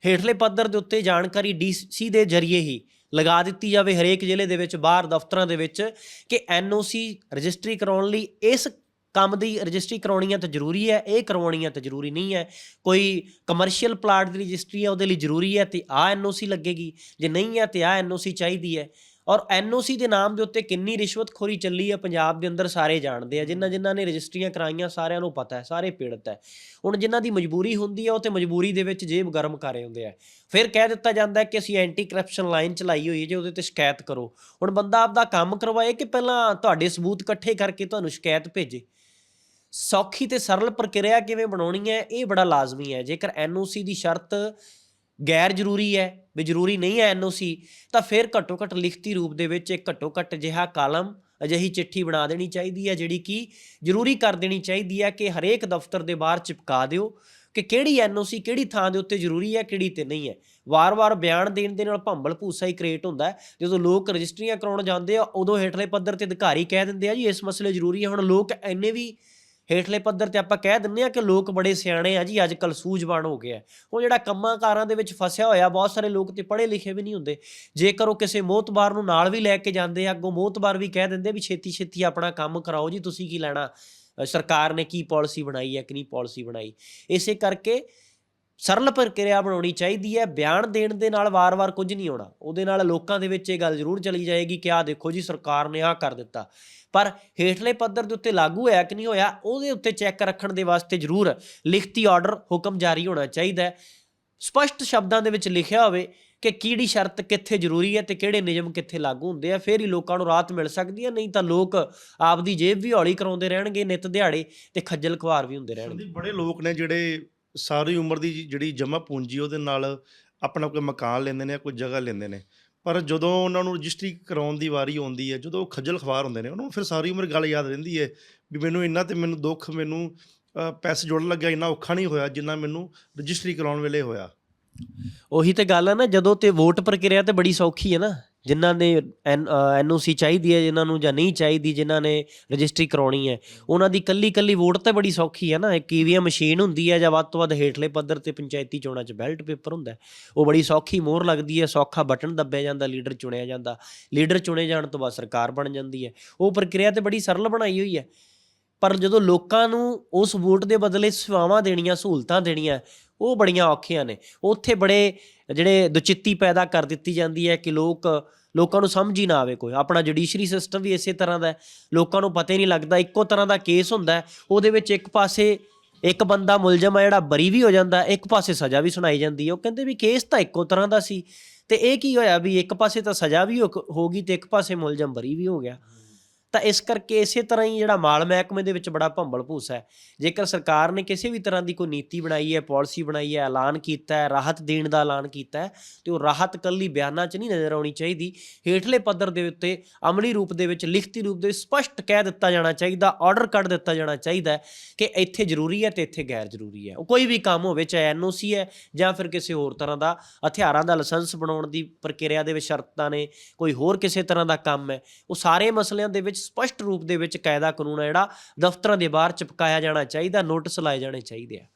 ਹੇਠਲੇ ਪੱਧਰ ਦੇ ਉੱਤੇ ਜਾਣਕਾਰੀ ਡੀਸੀ ਦੇ ਜ਼ਰੀਏ ਹੀ ਲਗਾ ਦਿੱਤੀ ਜਾਵੇ ਹਰੇਕ ਜ਼ਿਲ੍ਹੇ ਦੇ ਵਿੱਚ, ਬਾਹਰ ਦਫ਼ਤਰਾਂ ਦੇ ਵਿੱਚ, ਕਿ ਐਨਓਸੀ ਰਜਿਸਟਰੀ ਕਰਾਉਣ ਲਈ ਇਸ ਕੰਮ ਦੀ ਰਜਿਸਟਰੀ ਕਰਾਉਣੀ ਹੈ ਤਾਂ ਜ਼ਰੂਰੀ ਹੈ, ਇਹ ਕਰਵਾਉਣੀ ਹੈ ਤਾਂ ਜ਼ਰੂਰੀ ਨਹੀਂ ਹੈ। ਕੋਈ ਕਮਰਸ਼ੀਅਲ ਪਲਾਟ ਦੀ ਰਜਿਸਟਰੀ ਹੈ, ਉਹਦੇ ਲਈ ਜ਼ਰੂਰੀ ਹੈ ਤੇ ਆ ਐਨਓਸੀ ਲੱਗੇਗੀ। ਜੇ ਨਹੀਂ ਹੈ ਤੇ ਆ ਐਨਓਸੀ ਚਾਹੀਦੀ ਹੈ। ਔਰ ਐਨਓਸੀ ਦੇ ਨਾਮ ਦੇ ਉੱਤੇ ਕਿੰਨੀ ਰਿਸ਼ਵਤਖੋਰੀ ਚੱਲੀ ਹੈ ਪੰਜਾਬ ਦੇ ਅੰਦਰ ਸਾਰੇ ਜਾਣਦੇ ਆ। ਜਿਨ੍ਹਾਂ ਜਿਨ੍ਹਾਂ ਨੇ ਰਜਿਸਟਰੀਆਂ ਕਰਾਈਆਂ ਸਾਰਿਆਂ ਨੂੰ ਪਤਾ ਹੈ, ਸਾਰੇ ਪੀੜਤ ਹੈ। ਹੁਣ ਜਿਨ੍ਹਾਂ ਦੀ ਮਜਬੂਰੀ ਹੁੰਦੀ ਹੈ, ਉਹ ਤੇ ਮਜਬੂਰੀ ਦੇ ਵਿੱਚ ਜੇਬ ਗਰਮ ਕਰ ਰਹੇ ਹੁੰਦੇ ਆ। ਫਿਰ ਕਹਿ ਦਿੱਤਾ ਜਾਂਦਾ ਹੈ ਕਿ ਅਸੀਂ ਐਂਟੀ ਕਰਪਸ਼ਨ ਲਾਈਨ ਚਲਾਈ ਹੋਈ ਹੈ, ਜੇ ਉਹਦੇ ਤੇ ਸ਼ਿਕਾਇਤ ਕਰੋ। ਹੁਣ ਬੰਦਾ ਆਪਦਾ ਕੰਮ ਕਰਵਾਏ ਕਿ ਪਹਿਲਾਂ ਤੁਹਾਡੇ ਸਬੂਤ ਇਕੱਠੇ ਕਰਕੇ ਤੁਹਾਨੂੰ ਸ਼ਿਕਾਇਤ ਭੇਜੇ? ਸੌਖੀ ਤੇ ਸਰਲ ਪ੍ਰਕਿਰਿਆ ਕਿਵੇਂ ਬਣਾਉਣੀ ਹੈ, ਇਹ ਬੜਾ ਲਾਜ਼ਮੀ ਹੈ। ਜੇਕਰ ਐਨਓਸੀ ਦੀ ਸ਼ਰਤ ਗੈਰ ਜ਼ਰੂਰੀ ਹੈ, ਵੀ ਜ਼ਰੂਰੀ ਨਹੀਂ ਹੈ ਐਨਓਸੀ, ਤਾਂ ਫਿਰ ਘੱਟੋ ਘੱਟ ਲਿਖਤੀ ਰੂਪ ਦੇ ਵਿੱਚ ਇੱਕ ਘੱਟੋ ਘੱਟ ਜਿਹਾ ਕਾਲਮ, ਅਜਿਹੀ ਚਿੱਠੀ ਬਣਾ ਦੇਣੀ ਚਾਹੀਦੀ ਹੈ, ਜਿਹੜੀ ਕਿ ਜ਼ਰੂਰੀ ਕਰ ਦੇਣੀ ਚਾਹੀਦੀ ਹੈ ਕਿ ਹਰੇਕ ਦਫ਼ਤਰ ਦੇ ਬਾਹਰ ਚਿਪਕਾ ਦਿਓ ਕਿ ਕਿਹੜੀ ਐਨਓਸੀ ਕਿਹੜੀ ਥਾਂ ਦੇ ਉੱਤੇ ਜ਼ਰੂਰੀ ਹੈ, ਕਿਹੜੀ ਤੇ ਨਹੀਂ ਹੈ। ਵਾਰ-ਵਾਰ ਬਿਆਨ ਦੇਣ ਦੇ ਨਾਲ ਭੰਬਲ ਭੂਸਾ ਹੀ ਕ੍ਰੀਏਟ ਹੁੰਦਾ ਹੈ। ਜਦੋਂ ਲੋਕ ਰਜਿਸਟਰੀਆਂ ਕਰਾਉਣ ਜਾਂਦੇ ਆ, ਉਦੋਂ ਹੇਠਲੇ ਪੱਧਰ ਤੇ ਅਧਿਕਾਰੀ ਕਹਿ ਦਿੰਦੇ ਆ, ਜੀ, ਇਸ ਮਸਲੇ ਜ਼ਰੂਰੀ ਹੈ। ਹੁਣ ਲੋਕ ਐਨੇ ਵੀ ਹੇਠਲੇ ਪੱਧਰ ਤੇ ਆਪਾਂ ਕਹਿ ਦਿੰਦੇ ਆ ਕਿ ਲੋਕ ਬੜੇ ਸਿਆਣੇ ਆ ਜੀ, ਅੱਜ ਕੱਲ ਸੂਝਵਾਨ ਹੋ ਗਿਆ ਉਹ ਜਿਹੜਾ ਕੰਮਾਂ ਕਾਰਾਂ ਦੇ ਵਿੱਚ ਫਸਿਆ ਹੋਇਆ, ਬਹੁਤ ਸਾਰੇ ਲੋਕ ਤੇ ਪੜ੍ਹੇ ਲਿਖੇ ਵੀ ਨਹੀਂ ਹੁੰਦੇ। ਜੇਕਰ ਉਹ ਕਿਸੇ ਮੋਤਬਾਰ ਨੂੰ ਨਾਲ ਵੀ ਲੈ ਕੇ ਜਾਂਦੇ ਆ, ਅੱਗੋਂ ਮੋਤਬਾਰ ਵੀ ਕਹਿ ਦਿੰਦੇ ਵੀ ਛੇਤੀ ਛੇਤੀ ਆਪਣਾ ਕੰਮ ਕਰਾਓ ਜੀ, ਤੁਸੀਂ ਕੀ ਲੈਣਾ? ਸਰਕਾਰ ਨੇ ਕੀ ਪਾਲਿਸੀ ਬਣਾਈ ਹੈ ਕਿ ਨਹੀਂ ਪਾਲਿਸੀ ਬਣਾਈ? ਇਸੇ ਕਰਕੇ ਸਰਲ ਪ੍ਰਕਿਰਿਆ ਬਣਾਉਣੀ ਚਾਹੀਦੀ ਹੈ, ਬਿਆਨ ਦੇਣ ਦੇ ਨਾਲ ਵਾਰ-ਵਾਰ ਕੁਝ ਨਹੀਂ ਹੋਣਾ ਉਹਦੇ ਨਾਲ ਲੋਕਾਂ ਦੇ ਵਿੱਚ ਇਹ ਗੱਲ ਜ਼ਰੂਰ ਚਲੀ ਜਾਏਗੀ ਕਿ ਆਹ ਦੇਖੋ ਜੀ, ਸਰਕਾਰ ਨੇ ਆਹ ਕਰ ਦਿੱਤਾ। ਪਰ ਹੇਠਲੇ ਪੱਧਰ ਦੇ ਉੱਤੇ ਲਾਗੂ ਹੋਇਆ ਕਿ ਨਹੀਂ ਹੋਇਆ, ਉਹਦੇ ਉੱਤੇ ਚੈੱਕ ਰੱਖਣ ਦੇ ਵਾਸਤੇ ਜ਼ਰੂਰ ਲਿਖਤੀ ਆਰਡਰ, ਹੁਕਮ ਜਾਰੀ ਹੋਣਾ ਚਾਹੀਦਾ ਹੈ। ਸਪਸ਼ਟ ਸ਼ਬਦਾਂ ਦੇ ਵਿੱਚ ਲਿਖਿਆ ਹੋਵੇ ਕਿ ਕਿਹੜੀ ਸ਼ਰਤ ਕਿੱਥੇ ਜ਼ਰੂਰੀ ਹੈ ਤੇ ਕਿਹੜੇ ਨਿਯਮ ਕਿੱਥੇ ਲਾਗੂ ਹੁੰਦੇ ਆ, ਫਿਰ ਹੀ ਲੋਕਾਂ ਨੂੰ ਰਾਹਤ ਮਿਲ ਸਕਦੀ ਹੈ, ਨਹੀਂ ਤਾਂ ਲੋਕ ਆਪਦੀ ਜੇਬ ਵੀ ਹੌਲੀ ਕਰਾਉਂਦੇ ਰਹਿਣਗੇ, ਨਿਤ ਦਿਹਾੜੇ ਤੇ ਖੱਜਲ ਖਵਾਰ ਵੀ ਹੁੰਦੇ ਰਹਿਣਗੇ। ਬੜੇ ਲੋਕ ਨੇ ਜਿਹੜੇ ਸਾਰੀ ਉਮਰ ਦੀ ਜਿਹੜੀ ਜਮ੍ਹਾਂ ਪੂੰਜੀ ਉਹਦੇ ਨਾਲ ਆਪਣਾ ਕੋਈ ਮਕਾਨ ਲੈਂਦੇ ਨੇ ਕੋਈ ਜਗ੍ਹਾ ਲੈਂਦੇ ਨੇ। ਪਰ ਜਦੋਂ ਉਹਨਾਂ ਨੂੰ ਰਜਿਸਟਰੀ ਕਰਾਉਣ ਦੀ ਵਾਰੀ ਆਉਂਦੀ ਹੈ, ਜਦੋਂ ਉਹ ਖੱਜਲ ਖਵਾਰ ਹੁੰਦੇ ਨੇ, ਉਹਨਾਂ ਨੂੰ ਫਿਰ ਸਾਰੀ ਉਮਰ ਗੱਲ ਯਾਦ ਰਹਿੰਦੀ ਹੈ ਵੀ ਮੈਨੂੰ ਇੰਨਾ ਤੇ ਮੈਨੂੰ ਦੁੱਖ, ਮੈਨੂੰ ਪੈਸੇ ਜੋੜਨ ਲੱਗਿਆ, ਇੰਨਾ ਔਖਾ ਨਹੀਂ ਹੋਇਆ ਜਿੰਨਾ ਮੈਨੂੰ ਰਜਿਸਟਰੀ ਕਰਾਉਣ ਵੇਲੇ ਹੋਇਆ। ਉਹੀ ਤੇ ਗੱਲ ਹੈ ਨਾ, ਜਦੋਂ ਤੇ ਵੋਟ ਪ੍ਰਕਿਰਿਆ ਤੇ ਬੜੀ ਸੌਖੀ ਹੈ ਨਾ। ਜਿਨ੍ਹਾਂ ਨੇ ਐਨਓਸੀ ਚਾਹੀਦੀ ਹੈ, ਜਿਨ੍ਹਾਂ ਨੂੰ ਜਾਂ ਨਹੀਂ ਚਾਹੀਦੀ, ਜਿਨ੍ਹਾਂ ਨੇ ਰਜਿਸਟਰੀ ਕਰਾਉਣੀ ਹੈ। ਉਹਨਾਂ ਦੀ ਕੱਲੀ ਕੱਲੀ ਵੋਟ ਤਾਂ ਬੜੀ ਸੌਖੀ ਹੈ ਨਾ। ਇੱਕ ਈਵੀਐਮ ਮਸ਼ੀਨ ਹੁੰਦੀ ਹੈ ਜਾਂ ਵੱਧ ਤੋਂ ਵੱਧ ਹੇਠਲੇ ਪੱਧਰ ਤੇ ਪੰਚਾਇਤੀ ਚੋਣਾਂ 'ਚ ਬੈਲਟ ਪੇਪਰ ਹੁੰਦਾ ਉਹ ਬੜੀ ਸੌਖੀ ਮੋਹਰ ਲੱਗਦੀ ਹੈ, ਸੌਖਾ ਬਟਨ ਦੱਬਿਆ ਜਾਂਦਾ, ਲੀਡਰ ਚੁਣਿਆ ਜਾਂਦਾ। ਲੀਡਰ ਚੁਣੇ ਜਾਣ ਤੋਂ ਬਾਅਦ ਸਰਕਾਰ ਬਣ ਜਾਂਦੀ ਹੈ। ਉਹ ਪ੍ਰਕਿਰਿਆ ਤੇ ਬੜੀ ਸਰਲ ਬਣਾਈ ਹੋਈ ਹੈ। ਪਰ ਜਦੋਂ ਲੋਕਾਂ ਨੂੰ ਉਸ ਵੋਟ ਦੇ ਬਦਲੇ ਸੇਵਾਵਾਂ ਦੇਣੀਆਂ, ਸਹੂਲਤਾਂ ਦੇਣੀਆਂ, ਉਹ ਬੜੀਆਂ ਔਖੀਆਂ ਨੇ। ਉੱਥੇ ਬੜੇ ਜਿਹੜੇ ਦੁਚਿੱਤੀ ਪੈਦਾ ਕਰ ਦਿੱਤੀ ਜਾਂਦੀ ਹੈ ਕਿ ਲੋਕ, ਲੋਕਾਂ ਨੂੰ ਸਮਝ ਹੀ ਨਾ ਆਵੇ ਕੋਈ। ਆਪਣਾ ਜੁਡੀਸ਼ਰੀ ਸਿਸਟਮ ਵੀ ਇਸੇ ਤਰ੍ਹਾਂ ਦਾ ਲੋਕਾਂ ਨੂੰ ਪਤਾ ਹੀ ਨਹੀਂ ਲੱਗਦਾ, ਇੱਕੋ ਤਰ੍ਹਾਂ ਦਾ ਕੇਸ ਹੁੰਦਾ ਉਹਦੇ ਵਿੱਚ ਇੱਕ ਪਾਸੇ ਇੱਕ ਬੰਦਾ ਮੁਲਜ਼ਮ ਆ ਜਿਹੜਾ ਬਰੀ ਵੀ ਹੋ ਜਾਂਦਾ, ਇੱਕ ਪਾਸੇ ਸਜ਼ਾ ਵੀ ਸੁਣਾਈ ਜਾਂਦੀ ਹੈ। ਉਹ ਕਹਿੰਦੇ ਵੀ ਕੇਸ ਤਾਂ ਇੱਕੋ ਤਰ੍ਹਾਂ ਦਾ ਸੀ। ਤੇ ਇਹ ਕੀ ਹੋਇਆ ਵੀ ਇੱਕ ਪਾਸੇ ਤਾਂ ਸਜ਼ਾ ਵੀ ਹੋ ਹੋ ਗਈ ਤੇ ਇੱਕ ਪਾਸੇ ਮੁਲਜ਼ਮ ਬਰੀ ਵੀ ਹੋ ਗਿਆ। ਤਾਂ ਇਸ ਕਰਕੇ ਇਸੇ ਤਰ੍ਹਾਂ ਹੀ ਜਿਹੜਾ ਮਾਲ ਮਹਿਕਮੇ ਦੇ ਵਿੱਚ ਬੜਾ ਭੰਬਲ ਭੂਸ ਹੈ। ਜੇਕਰ ਸਰਕਾਰ ਨੇ ਕਿਸੇ ਵੀ ਤਰ੍ਹਾਂ ਦੀ ਕੋਈ ਨੀਤੀ ਬਣਾਈ ਹੈ, ਪਾਲਿਸੀ ਬਣਾਈ ਹੈ, ਐਲਾਨ ਕੀਤਾ ਹੈ, ਰਾਹਤ ਦੇਣ ਦਾ ਐਲਾਨ ਕੀਤਾ ਹੈ, ਤੇ ਉਹ ਰਾਹਤ ਕੱਲੀ ਬਿਆਨਾਂ 'ਚ ਨਹੀਂ ਨਜ਼ਰ ਆਉਣੀ ਚਾਹੀਦੀ, ਹੇਠਲੇ ਪੱਧਰ ਦੇ ਉੱਤੇ ਅਮਲੀ ਰੂਪ ਦੇ ਵਿੱਚ, ਲਿਖਤੀ ਰੂਪ ਦੇ ਵਿੱਚ ਸਪਸ਼ਟ ਕਹਿ ਦਿੱਤਾ ਜਾਣਾ ਚਾਹੀਦਾ, ਆਰਡਰ ਕੱਢ ਦਿੱਤਾ ਜਾਣਾ ਚਾਹੀਦਾ ਕਿ ਇੱਥੇ ਜ਼ਰੂਰੀ ਹੈ ਤੇ ਇੱਥੇ ਗੈਰ ਜ਼ਰੂਰੀ ਹੈ। ਉਹ ਕੋਈ ਵੀ ਕੰਮ ਹੋਵੇ, ਚਾਹੇ ਐਨਓਸੀ ਹੈ ਜਾਂ ਫਿਰ ਕਿਸੇ ਹੋਰ ਤਰ੍ਹਾਂ ਦਾ ਹਥਿਆਰਾਂ ਦਾ ਲਾਇਸੈਂਸ ਬਣਾਉਣ ਦੀ ਪ੍ਰਕਿਰਿਆ ਦੇ ਵਿੱਚ ਸ਼ਰਤਾਂ ਨੇ, ਕੋਈ ਹੋਰ ਕਿਸੇ ਤਰ੍ਹਾਂ ਦਾ ਕੰਮ ਹੈ, ਉਹ ਸਾਰੇ ਮਸਲਿਆਂ ਦੇ ਵਿੱਚ ਸਪਸ਼ਟ ਰੂਪ ਦੇ ਵਿੱਚ ਕਾਇਦਾ ਕਾਨੂੰਨ ਹੈ ਜਿਹੜਾ ਦਫ਼ਤਰਾਂ ਦੇ ਬਾਹਰ ਚਿਪਕਾਇਆ ਜਾਣਾ ਚਾਹੀਦਾ, ਨੋਟਿਸ ਲਾਏ ਜਾਣੇ ਚਾਹੀਦੇ ਆ।